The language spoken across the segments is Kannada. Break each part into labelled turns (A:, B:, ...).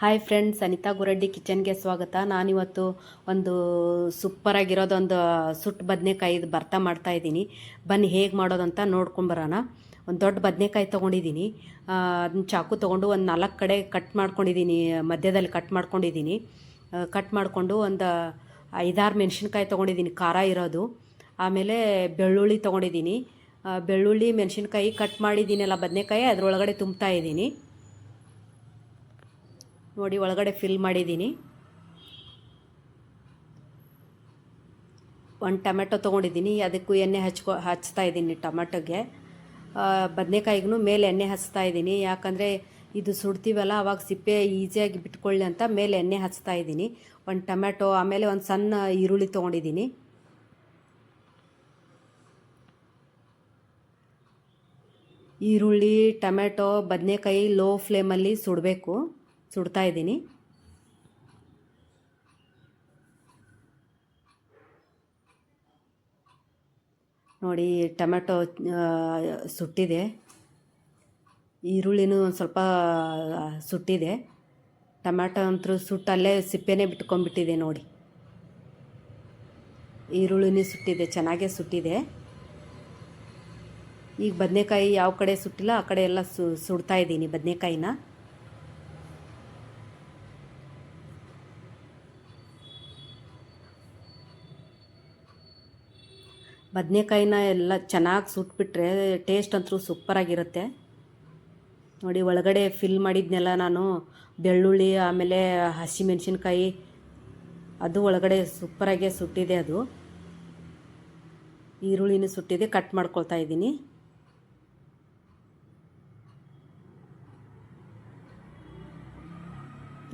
A: ಹಾಯ್ ಫ್ರೆಂಡ್ಸ್ ಅನಿತಾ ಗುರಡ್ಡಿ ಕಿಚನ್ಗೆ ಸ್ವಾಗತ. ನಾನಿವತ್ತು ಒಂದು ಸೂಪರಾಗಿರೋದೊಂದು ಸುಟ್ಟು ಬದನೆಕಾಯಿದು ಬರ್ತಾ ಮಾಡ್ತಾ ಇದ್ದೀನಿ. ಬನ್ನಿ ಹೇಗೆ ಮಾಡೋದಂತ ನೋಡ್ಕೊಂಬರೋಣ ಒಂದು ದೊಡ್ಡ ಬದನೆಕಾಯಿ ತೊಗೊಂಡಿದ್ದೀನಿ. ಅದನ್ನ ಚಾಕು ತೊಗೊಂಡು ಒಂದು ನಾಲ್ಕು ಕಡೆ ಕಟ್ ಮಾಡ್ಕೊಂಡಿದ್ದೀನಿ. ಮಧ್ಯದಲ್ಲಿ ಕಟ್ ಮಾಡ್ಕೊಂಡಿದ್ದೀನಿ. ಕಟ್ ಮಾಡಿಕೊಂಡು ಒಂದು ಐದಾರು ಮೆಣಸಿನ್ಕಾಯಿ ತೊಗೊಂಡಿದ್ದೀನಿ. ಖಾರ ಇರೋದು. ಆಮೇಲೆ ಬೆಳ್ಳುಳ್ಳಿ ತೊಗೊಂಡಿದ್ದೀನಿ. ಬೆಳ್ಳುಳ್ಳಿ, ಮೆಣಸಿನ್ಕಾಯಿ ಕಟ್ ಮಾಡಿದ್ದೀನಲ್ಲ ಬದನೆಕಾಯಿ, ಅದರೊಳಗಡೆ ತುಂಬ್ತಾ ಇದ್ದೀನಿ. ನೋಡಿ, ಒಳಗಡೆ ಫಿಲ್ ಮಾಡಿದ್ದೀನಿ ಒಂದು ಟೊಮೆಟೊ ತೊಗೊಂಡಿದ್ದೀನಿ. ಅದಕ್ಕೂ ಎಣ್ಣೆ ಹಚ್ಕೊ, ಹಚ್ತಾ ಇದ್ದೀನಿ ಟೊಮೆಟೊಗೆ. ಬದನೆಕಾಯಿಗೂ ಮೇಲೆ ಎಣ್ಣೆ ಹಚ್ತಾ ಇದ್ದೀನಿ. ಯಾಕಂದರೆ ಇದು ಸುಡ್ತೀವಲ್ಲ, ಅವಾಗ ಸಿಪ್ಪೆ ಈಸಿಯಾಗಿ ಬಿಟ್ಕೊಳ್ಳಿ ಅಂತ ಮೇಲೆ ಎಣ್ಣೆ ಹಚ್ತಾ ಇದ್ದೀನಿ. ಒಂದು ಟೊಮೆಟೊ, ಆಮೇಲೆ ಒಂದು ಸಣ್ಣ ಈರುಳ್ಳಿ ತೊಗೊಂಡಿದ್ದೀನಿ. ಈರುಳ್ಳಿ, ಟೊಮೆಟೊ, ಬದನೆಕಾಯಿ ಲೋ ಫ್ಲೇಮಲ್ಲಿ ಸುಡಬೇಕು. ಸುಡ್ತಾ ಇದ್ದೀನಿ. ನೋಡಿ, ಟೊಮೆಟೊ ಸುಟ್ಟಿದೆ. ಈರುಳ್ಳಿನೂ ಒಂದು ಸ್ವಲ್ಪ ಸುಟ್ಟಿದೆ. ಟೊಮೆಟೊ ಅಂತೂ ಸುಟ್ಟಲ್ಲೇ ಸಿಪ್ಪೆನೇ ಬಿಟ್ಕೊಂಡ್ಬಿಟ್ಟಿದೆ ನೋಡಿ. ಈರುಳ್ಳಿನೂ ಸುಟ್ಟಿದೆ, ಚೆನ್ನಾಗೇ ಸುಟ್ಟಿದೆ. ಈಗ ಬದನೆಕಾಯಿ ಯಾವ ಕಡೆ ಸುಟ್ಟಿಲ್ಲ, ಆ ಕಡೆ ಎಲ್ಲ ಸುಡ್ತಾ ಇದ್ದೀನಿ ಬದನೆಕಾಯಿನ. ಬದನೆಕಾಯಿನ ಎಲ್ಲ ಚೆನ್ನಾಗಿ ಸುಟ್ಬಿಟ್ರೆ ಟೇಸ್ಟ್ ಅಂತೂ ಸೂಪರಾಗಿರುತ್ತೆ ನೋಡಿ ಒಳಗಡೆ ಫಿಲ್ ಮಾಡಿದ್ನೆಲ್ಲ ನಾನು ಬೆಳ್ಳುಳ್ಳಿ, ಆಮೇಲೆ ಹಸಿಮೆಣಸಿನ್ಕಾಯಿ, ಅದು ಒಳಗಡೆ ಸೂಪರಾಗೆ ಸುಟ್ಟಿದೆ ಅದು. ಈರುಳ್ಳಿನೂ ಸುಟ್ಟಿದೆ ಕಟ್ ಮಾಡ್ಕೊಳ್ತಾ ಇದ್ದೀನಿ.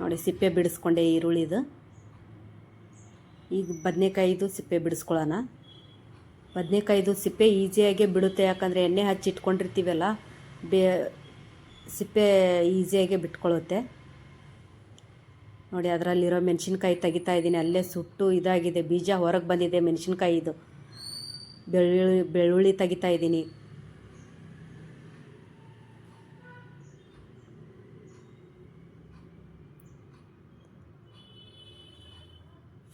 A: ನೋಡಿ ಸಿಪ್ಪೆ ಬಿಡಿಸ್ಕೊಂಡೆ ಈರುಳ್ಳಿದು. ಈಗ ಬದನೆಕಾಯಿದು ಸಿಪ್ಪೆ ಬಿಡಿಸ್ಕೊಳ್ಳೋಣ. ಬದನೆಕಾಯಿದು ಸಿಪ್ಪೆ ಈಸಿಯಾಗೆ ಬಿಡುತ್ತೆ. ಯಾಕಂದರೆ ಎಣ್ಣೆ ಹಚ್ಚಿ ಇಟ್ಕೊಂಡಿರ್ತೀವಲ್ಲ, ಬೇ ಸಿಪ್ಪೆ ಈಸಿಯಾಗೆ ಬಿಟ್ಕೊಳ್ಳುತ್ತೆ ನೋಡಿ, ಅದರಲ್ಲಿರೋ ಮೆಣಸಿನ್ಕಾಯಿ ತೆಗಿತಾ ಇದ್ದೀನಿ. ಅಲ್ಲೇ ಸುಟ್ಟು ಇದಾಗಿದೆ. ಬೀಜ ಹೊರಗೆ ಬಂದಿದೆ ಮೆಣಸಿನ್ಕಾಯಿದು. ಬೆಳ್ಳುಳ್ಳಿ ಬೆಳ್ಳುಳ್ಳಿ ತೆಗಿತಾ ಇದ್ದೀನಿ.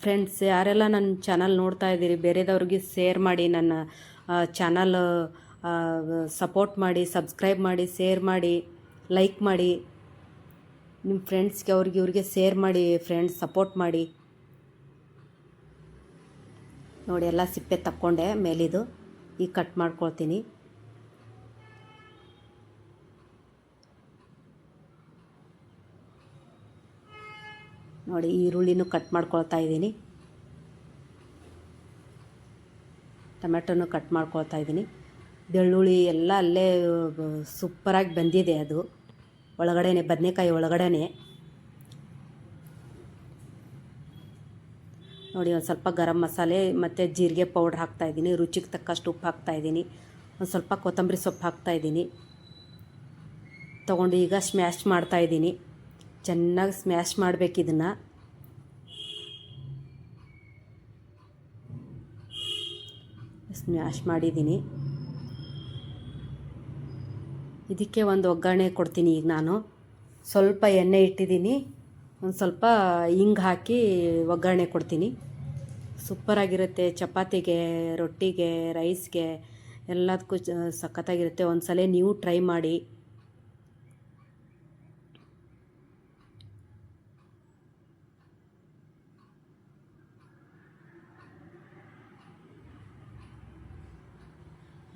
A: ಫ್ರೆಂಡ್ಸ್ ಯಾರೆಲ್ಲ ನನ್ನ ಚಾನಲ್ ನೋಡ್ತಾ ಇದ್ದೀರಿ, ಬೇರೆದವ್ರಿಗೆ ಶೇರ್ ಮಾಡಿ, ನನ್ನ ಚಾನಲ್ ಸಪೋರ್ಟ್ ಮಾಡಿ ಸಬ್ಸ್ಕ್ರೈಬ್ ಮಾಡಿ ಶೇರ್ ಮಾಡಿ ಲೈಕ್ ಮಾಡಿ ನಿಮ್ಮ ಫ್ರೆಂಡ್ಸ್ಗೆ ಅವ್ರಿಗೆ, ಇವ್ರಿಗೆ ಶೇರ್ ಮಾಡಿ ಫ್ರೆಂಡ್ಸ್ ಸಪೋರ್ಟ್ ಮಾಡಿ. ನೋಡಿ, ಎಲ್ಲ ಸಿಪ್ಪೆ ತಕ್ಕೊಂಡೆ, ಮೇಲಿದು ಈಗ ಕಟ್ ಮಾಡ್ಕೊಳ್ತೀನಿ. ನೋಡಿ ಈರುಳ್ಳಿನೂ ಕಟ್ ಮಾಡ್ಕೊಳ್ತಾ ಇದ್ದೀನಿ. ಟೊಮೆಟೊನು ಕಟ್ ಮಾಡ್ಕೊಳ್ತಾ ಇದ್ದೀನಿ. ಬೆಳ್ಳುಳ್ಳಿ ಎಲ್ಲ ಅಲ್ಲೇ ಸೂಪರಾಗಿ ಬಂದಿದೆ ಅದು. ಒಳಗಡೆನೆ, ಬದನೆಕಾಯಿ ಒಳಗಡೆನೆ. ನೋಡಿ, ಒಂದು ಸ್ವಲ್ಪ ಗರಂ ಮಸಾಲೆ ಮತ್ತು ಜೀರಿಗೆ ಪೌಡ್ರ್ ಹಾಕ್ತಾಯಿದ್ದೀನಿ ರುಚಿಗೆ ತಕ್ಕಷ್ಟು ಉಪ್ಪು ಹಾಕ್ತಾಯಿದ್ದೀನಿ ಒಂದು ಸ್ವಲ್ಪ ಕೊತ್ತಂಬರಿ ಸೊಪ್ಪು ಹಾಕ್ತಾಯಿದ್ದೀನಿ ತೊಗೊಂಡು ಈಗ ಸ್ಮ್ಯಾಶ್ ಮಾಡ್ತಾಯಿದ್ದೀನಿ ಚೆನ್ನಾಗಿ ಸ್ಮ್ಯಾಶ್ ಮಾಡಬೇಕು ಇದನ್ನು. ಸ್ಮ್ಯಾಶ್ ಮಾಡಿದ್ದೀನಿ. ಇದಕ್ಕೆ ಒಂದು ಒಗ್ಗರಣೆ ಕೊಡ್ತೀನಿ ಈಗ ನಾನು. ಸ್ವಲ್ಪ ಎಣ್ಣೆ ಇಟ್ಟಿದ್ದೀನಿ. ಒಂದು ಸ್ವಲ್ಪ ಹಿಂಗೆ ಹಾಕಿ ಒಗ್ಗರಣೆ ಕೊಡ್ತೀನಿ. ಸೂಪರಾಗಿರುತ್ತೆ ಚಪಾತಿಗೆ, ರೊಟ್ಟಿಗೆ ರೈಸ್ಗೆ ಎಲ್ಲದಕ್ಕೂ ಸಖತ್ತಾಗಿರುತ್ತೆ. ಒಂದು ಸಲ ನೀವು ಟ್ರೈ ಮಾಡಿ.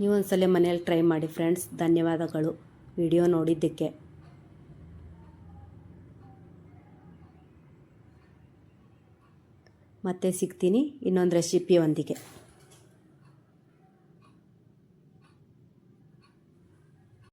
A: ನೀವು ಒಂದ್ಸಲ ಮನೇಲಿ ಟ್ರೈ ಮಾಡಿ ಫ್ರೆಂಡ್ಸ್. ಧನ್ಯವಾದಗಳು. ವಿಡಿಯೋ ನೋಡಿದ್ದಕ್ಕೆ. ಮತ್ತೆ ಸಿಗ್ತೀನಿ ಇನ್ನೊಂದು ರೆಸಿಪಿಯೊಂದಿಗೆ.